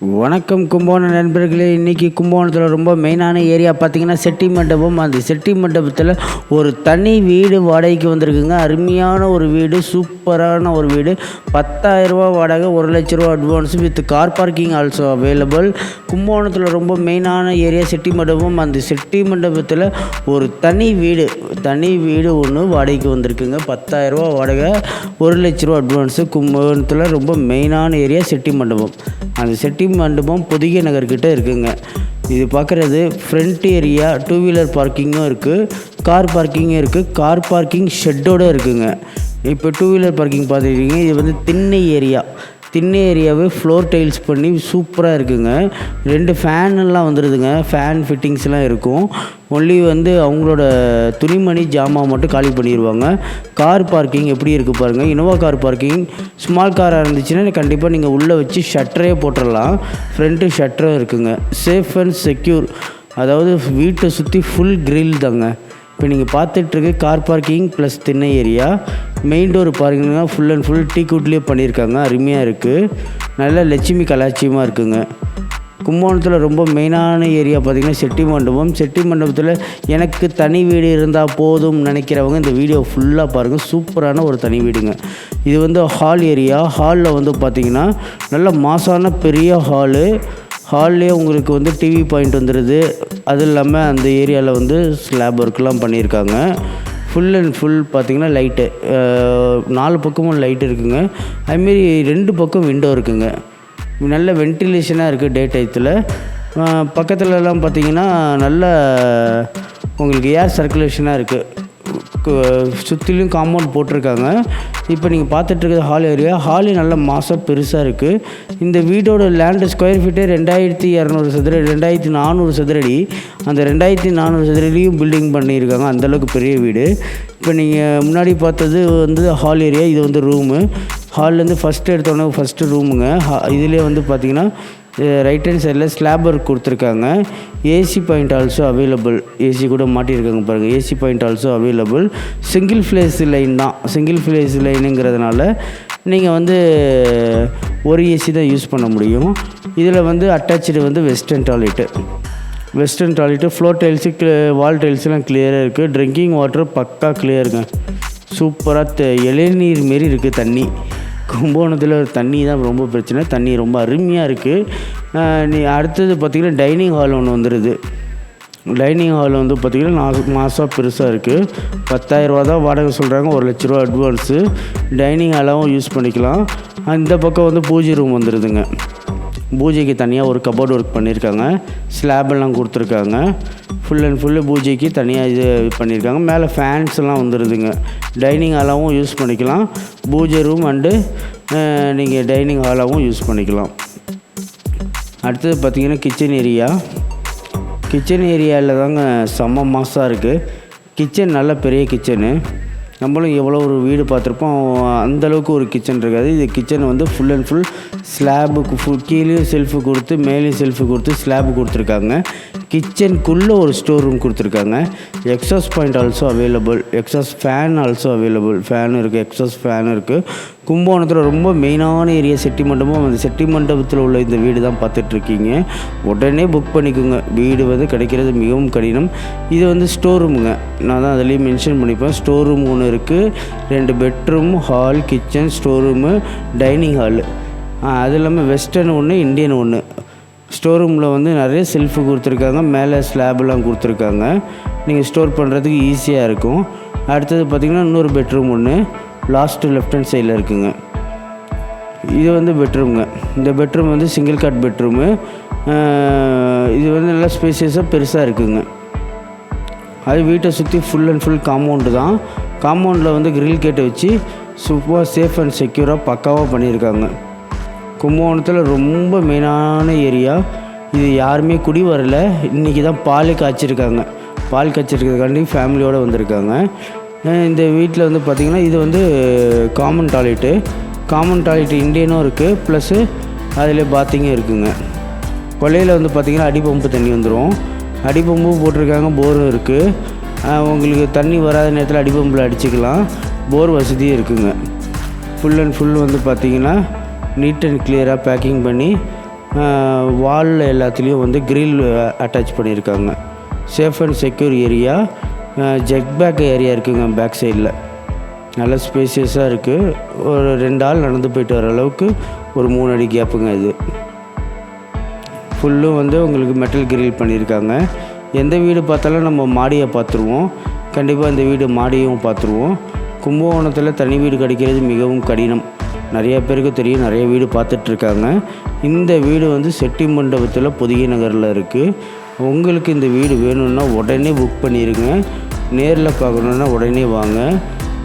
வணக்கம் கும்பகோணம் நண்பர்களே. இன்றைக்கி கும்பகோணத்தில் ரொம்ப மெயினான ஏரியா பார்த்தீங்கன்னா செட்டி மண்டபம். அந்த செட்டி மண்டபத்தில் ஒரு தனி வீடு வாடகைக்கு வந்திருக்குங்க. அருமையான ஒரு வீடு சூப்பரான ஒரு வீடு. பத்தாயிரரூபா வாடகை ஒரு லட்ச ரூபா advance with car parking also available கும்பகோணத்தில் ரொம்ப மெயினான ஏரியா செட்டி மண்டபம். அந்த செட்டி மண்டபத்தில் ஒரு தனி வீடு தனி வீடு ஒன்று வாடகைக்கு வந்திருக்குங்க. பத்தாயிரரூபா வாடகை ஒரு லட்ச ரூபா அட்வான்ஸு கும்பகோணத்தில் ரொம்ப மெயினான ஏரியா செட்டி மண்டபம். அந்த செட்டி மண்டபம் புதிய நகர்கிட்ட இருக்குங்க. இது பார்க்குறது ஃப்ரண்ட் ஏரியா டூ வீலர் பார்க்கிங்கும் இருக்குது கார் பார்க்கிங்கும் இருக்குது கார் பார்க்கிங் ஷெட்டோடு இருக்குங்க. இப்போ டூ வீலர் பார்க்கிங் பார்த்துருக்கீங்க இது வந்து திண்ணை ஏரியா திண்ணை ஏரியாவே ஃப்ளோர் டைல்ஸ் பண்ணி சூப்பராக இருக்குங்க. ரெண்டு ஃபேனெல்லாம் வந்துடுதுங்க ஃபேன் ஃபிட்டிங்ஸ்லாம் இருக்கும். ஒன்லி வந்து அவங்களோட துணிமணி ஜாமான் மட்டும் காலி பண்ணிடுவாங்க கார் பார்க்கிங் எப்படி இருக்குது பாருங்கள் இனோவா கார் பார்க்கிங் ஸ்மால் காராக இருந்துச்சுன்னா கண்டிப்பாக நீங்கள் உள்ளே வச்சு ஷட்டரே போட்டுடலாம் ஃப்ரண்ட்டு ஷட்டரும் இருக்குங்க. சேஃப் அண்ட் செக்யூர் அதாவது வீட்டை சுற்றி ஃபுல் கிரில் தாங்க. இப்போ நீங்கள் பார்த்துட்ருக்கு கார் பார்க்கிங் ப்ளஸ் திண்ணை ஏரியா மெயின் டோர் பார்க்கிங்னா ஃபுல் அண்ட் ஃபுல் டீ கூட்லேயே பண்ணியிருக்காங்க. அருமையாக இருக்குது நல்ல லட்சுமி கலாச்சியமாக இருக்குங்க. கும்பகோணத்தில் ரொம்ப மெயினான ஏரியா பார்த்திங்கன்னா செட்டி மண்டபம். செட்டி மண்டபத்தில் எனக்கு தனி வீடு இருந்தால் போதும் நினைக்கிறவங்க இந்த வீடியோ ஃபுல்லாக பாருங்கள் சூப்பரான ஒரு தனி வீடுங்க. இது வந்து ஹால் ஏரியா ஹாலில் வந்து பார்த்திங்கன்னா நல்ல மாசான பெரிய ஹாலு ஹால்லே உங்களுக்கு வந்து டிவி பாயிண்ட் வந்துடுது அது இல்லாமல் அந்த ஏரியாவில் வந்து ஸ்லாப் ஒர்க்லாம் பண்ணியிருக்காங்க. ஃபுல் அண்ட் ஃபுல் பார்த்தீங்கன்னா லைட்டு நாலு பக்கமும் லைட் இருக்குங்க. அதுமாரி ரெண்டு பக்கம் விண்டோ இருக்குங்க. நல்ல வென்டிலேஷனாக இருக்குது டே டயத்தில் பக்கத்துலலாம் பார்த்திங்கன்னா நல்ல உங்களுக்கு ஏர் சர்க்குலேஷனாக இருக்குது சுற்றிலும் காம்பவுண்ட் போட்டிருக்காங்க. இப்போ நீங்கள் பார்த்துட்டு ஹால் ஏரியா ஹாலு நல்ல மாதம் பெருசாக இருக்குது இந்த வீடோட லேண்டு ஸ்கொயர் ஃபீட்டே ரெண்டாயிரத்தி இரநூறு சதுர ரெண்டாயிரத்தி நானூறு சதுரடி. அந்த ரெண்டாயிரத்தி நானூறு சதுரடியும் பில்டிங் பண்ணியிருக்காங்க. அந்தளவுக்கு பெரிய வீடு. இப்போ நீங்கள் முன்னாடி பார்த்தது வந்து ஹால் ஏரியா இது வந்து ரூமு ஹால்லேருந்து ஃபஸ்ட்டு எடுத்தோன்னே ஃபஸ்ட்டு ரூமுங்க இதுலேயே வந்து பார்த்திங்கன்னா ரைட் ஹேண்ட் சைடில் ஸ்லாப் ஒர்க் கொடுத்துருக்காங்க. AC point also available AC கூட மாட்டியிருக்காங்க பாருங்கள் AC point also available single phase line தான். சிங்கிள் ஃப்ளேஸ் லைனுங்கிறதுனால நீங்கள் வந்து ஒரு ஏசி தான் யூஸ் பண்ண முடியும். இதில் வந்து அட்டாச்சு வந்து western toilet western toilet floor tiles wall டைல்ஸ்லாம் கிளியராக இருக்குது ட்ரிங்கிங் வாட்டர் பக்கா கிளியருங்க சூப்பராக இளநீர் மாரி இருக்குது தண்ணி. கும்பகோணத்தில் தண்ணி தான் ரொம்ப பிரச்சனை. தண்ணி ரொம்ப அருமையாக இருக்குது நீ அடுத்தது பார்த்திங்கன்னா டைனிங் ஹால் ஒன்று வந்துடுது டைனிங் ஹால் வந்து பார்த்திங்கன்னா நான் மாதம் பெருசாக இருக்குது பத்தாயிரரூபா தான் வாடகை சொல்கிறாங்க ஒரு லட்ச ரூபா அட்வான்ஸு டைனிங் ஹாலாகவும் யூஸ் பண்ணிக்கலாம். இந்த பக்கம் வந்து பூஜை ரூம் வந்துடுதுங்க பூஜைக்கு தனியாக ஒரு கபோர்டு ஒர்க் பண்ணியிருக்காங்க ஸ்லாபெல்லாம் கொடுத்துருக்காங்க. ஃபுல் அண்ட் ஃபுல்லு பூஜைக்கு தனியாக இது பண்ணியிருக்காங்க. மேலே ஃபேன்ஸ்லாம் வந்துடுதுங்க டைனிங் ஹாலாகவும் யூஸ் பண்ணிக்கலாம். பூஜை ரூம் அண்டு நீங்கள் டைனிங் ஹாலாகவும் யூஸ் பண்ணிக்கலாம். அடுத்தது பார்த்திங்கன்னா கிச்சன் ஏரியா கிச்சன் ஏரியாவில் தாங்க செம்ம மாசாக இருக்குது கிச்சன் நல்ல பெரிய கிச்சனு நம்மளும் எவ்வளோ ஒரு வீடு பார்த்துருப்போம். அந்தளவுக்கு ஒரு கிச்சன் இருக்காது. இது கிச்சன் வந்து ஃபுல் அண்ட் ஃபுல் ஸ்லாபுக்கு ஃபுல் கீழேயும் செல்ஃபு கொடுத்து மேலேயும் செல்ஃபு கொடுத்து ஸ்லாபு கொடுத்துருக்காங்க. கிச்சனுக்குள்ளே ஒரு ஸ்டோர் ரூம் கொடுத்துருக்காங்க. Exhaust point also available exhaust fan also available fan இருக்குது எக்ஸாஸ் ஃபேன் இருக்குது கும்பகோணத்தில் ரொம்ப மெயினான ஏரியா செட்டி மண்டபம் அந்த செட்டி மண்டபத்தில் உள்ள இந்த வீடு தான் பார்த்துட்ருக்கீங்க. உடனே புக் பண்ணிக்கோங்க. வீடு வந்து கிடைக்கிறது மிகவும் கடினம். இது வந்து ஸ்டோர் ரூமுங்க நான் தான் அதுலேயும் மென்ஷன் பண்ணிப்பேன். ஸ்டோர் ரூம் ஒன்று இருக்குது ரெண்டு bedroom hall kitchen store room dining hall அது இல்லாமல் வெஸ்டர்ன் ஒன்று இந்தியன் ஒன்று ஸ்டோர் ரூமில் வந்து நிறைய செல்ஃபு கொடுத்துருக்காங்க. மேலே ஸ்லாப்லாம் கொடுத்துருக்காங்க. நீங்கள் ஸ்டோர் பண்ணுறதுக்கு ஈஸியாக இருக்கும். அடுத்தது பார்த்திங்கன்னா இன்னொரு பெட்ரூம் ஒன்று லாஸ்ட்டு லெஃப்ட் ஹேண்ட் சைடில் இருக்குங்க. இது வந்து பெட்ரூம்ங்க இந்த பெட்ரூம் வந்து சிங்கிள் காட் பெட்ரூமு இது வந்து நல்லா ஸ்பேசியஸாக பெருசாக இருக்குங்க. அது வீட்டை சுற்றி ஃபுல் அண்ட் ஃபுல் காம்பவுண்டு தான். காம்பவுண்டில் வந்து கிரில் கேட்டை வச்சு சூப்பராக சேஃப் அண்ட் செக்யூராக பக்காவாக பண்ணியிருக்காங்க. கும்பகோணத்தில் ரொம்ப மெயினான ஏரியா. இது யாருமே குடி வரல. இன்றைக்கி தான் பால் காய்ச்சிருக்காங்க. பால் காய்ச்சிருக்கிறதுக்காண்டி ஃபேமிலியோடு வந்திருக்காங்க. இந்த வீட்டில் வந்து பார்த்திங்கன்னா இது வந்து காமன் டாய்லெட்டு. காமன் டாய்லெட் இண்டியனும் இருக்குது ப்ளஸ்ஸு அதில் பாத்திங்கும் இருக்குங்க. கொல்லையில் வந்து பார்த்திங்கன்னா அடி பம்பு தண்ணி வந்துடும் அடி பம்பும் போட்டிருக்காங்க. போரும் இருக்குது உங்களுக்கு தண்ணி வராத நேரத்தில் அடி பம்பில் அடிச்சுக்கலாம். போர் வசதியும் இருக்குங்க. ஃபுல் அண்ட் ஃபுல் வந்து பார்த்திங்கன்னா நீட் அண்ட் கிளியராக பேக்கிங் பண்ணி வாலில் எல்லாத்துலேயும் வந்து கிரில் அட்டாச் பண்ணியிருக்காங்க. Safe and secure area set back area இருக்குங்க பேக் சைடில் நல்ல ஸ்பேசியஸாக இருக்குது ஒரு ரெண்டு ஆள் நடந்து போயிட்டு வர அளவுக்கு ஒரு மூணு அடி கேப்புங்க இது. ஃபுல்லும் வந்து உங்களுக்கு மெட்டல் கிரில் பண்ணியிருக்காங்க. எந்த வீடு பார்த்தாலும் நம்ம மாடியை பார்த்துருவோம். கண்டிப்பாக இந்த வீடு மாடியும் பார்த்துருவோம். கும்பகோணத்தில் தனி வீடு கிடைக்கிறது மிகவும் கடினம். நிறைய பேருக்கு தெரியும் நிறைய வீடு பார்த்துட்ருக்காங்க. இந்த வீடு வந்து செட்டி மண்டபத்தில் புதிய நகரில் இருக்குது உங்களுக்கு இந்த வீடு வேணும்னா உடனே புக் பண்ணிடுங்க நேரில் பார்க்கணுன்னா உடனே வாங்க.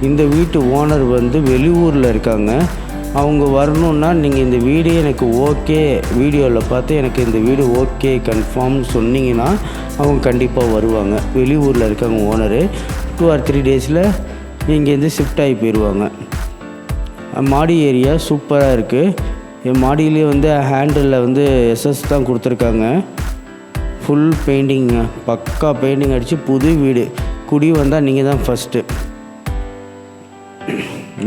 இந்த வீட்டு ஓனர் வந்து வெளியூரில் இருக்காங்க. அவங்க வரணுன்னா நீங்கள் இந்த வீடு எனக்கு ஓகே வீடியோவில் பார்த்து எனக்கு இந்த வீடு ஓகே கன்ஃபார்ம்னு சொன்னீங்கன்னா அவங்க கண்டிப்பாக வருவாங்க. வெளியூரில் இருக்காங்க ஓனரு டூ ஆர் த்ரீ டேஸில் இங்கேருந்து ஷிஃப்ட் ஆகி போயிடுவாங்க மாடி ஏரியா சூப்பராக இருக்குது என் மாடியிலே வந்து ஹேண்டிலில் வந்து எஸ்எஸ் தான் கொடுத்துருக்காங்க. ஃபுல் பெயிண்டிங்க பக்கா பெயிண்டிங் அடித்து புது வீடு. குடி வந்தால் நீங்கள் தான் ஃபஸ்ட்டு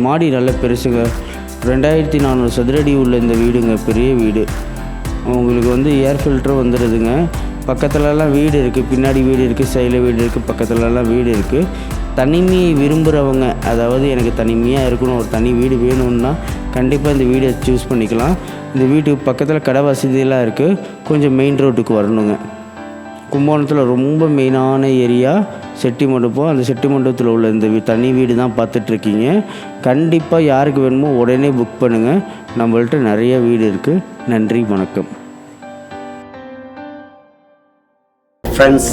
மாடி நல்ல பெருசுங்க. ரெண்டாயிரத்தி நானூறு சதுரடி உள்ள இந்த வீடுங்க பெரிய வீடு. உங்களுக்கு வந்து ஏர் ஃபில்டரும் வந்துடுதுங்க பக்கத்துலலாம் வீடு இருக்குது பின்னாடி வீடு இருக்குது சைடில் வீடு இருக்குது பக்கத்துலலாம் வீடு இருக்குது தனிமையை விரும்புகிறவங்க அதாவது எனக்கு தனிமையாக இருக்கணும் ஒரு தனி வீடு வேணும்னா கண்டிப்பாக இந்த வீடை சூஸ் பண்ணிக்கலாம். இந்த வீட்டுக்கு பக்கத்தில் கடை வசதியெல்லாம் இருக்குது கொஞ்சம் மெயின் ரோட்டுக்கு வரணுங்க. கும்பகோணத்தில் ரொம்ப மெயினான ஏரியா செட்டி மண்டபம் அந்த செட்டி மண்டபத்தில் உள்ள இந்த வீ- தனி வீடு தான் பார்த்துட்ருக்கீங்க. கண்டிப்பாக யாருக்கு வேணுமோ உடனே புக் பண்ணுங்கள் நம்மள்ட்ட நிறைய வீடு இருக்குது நன்றி வணக்கம். ஃப்ரெண்ட்ஸ்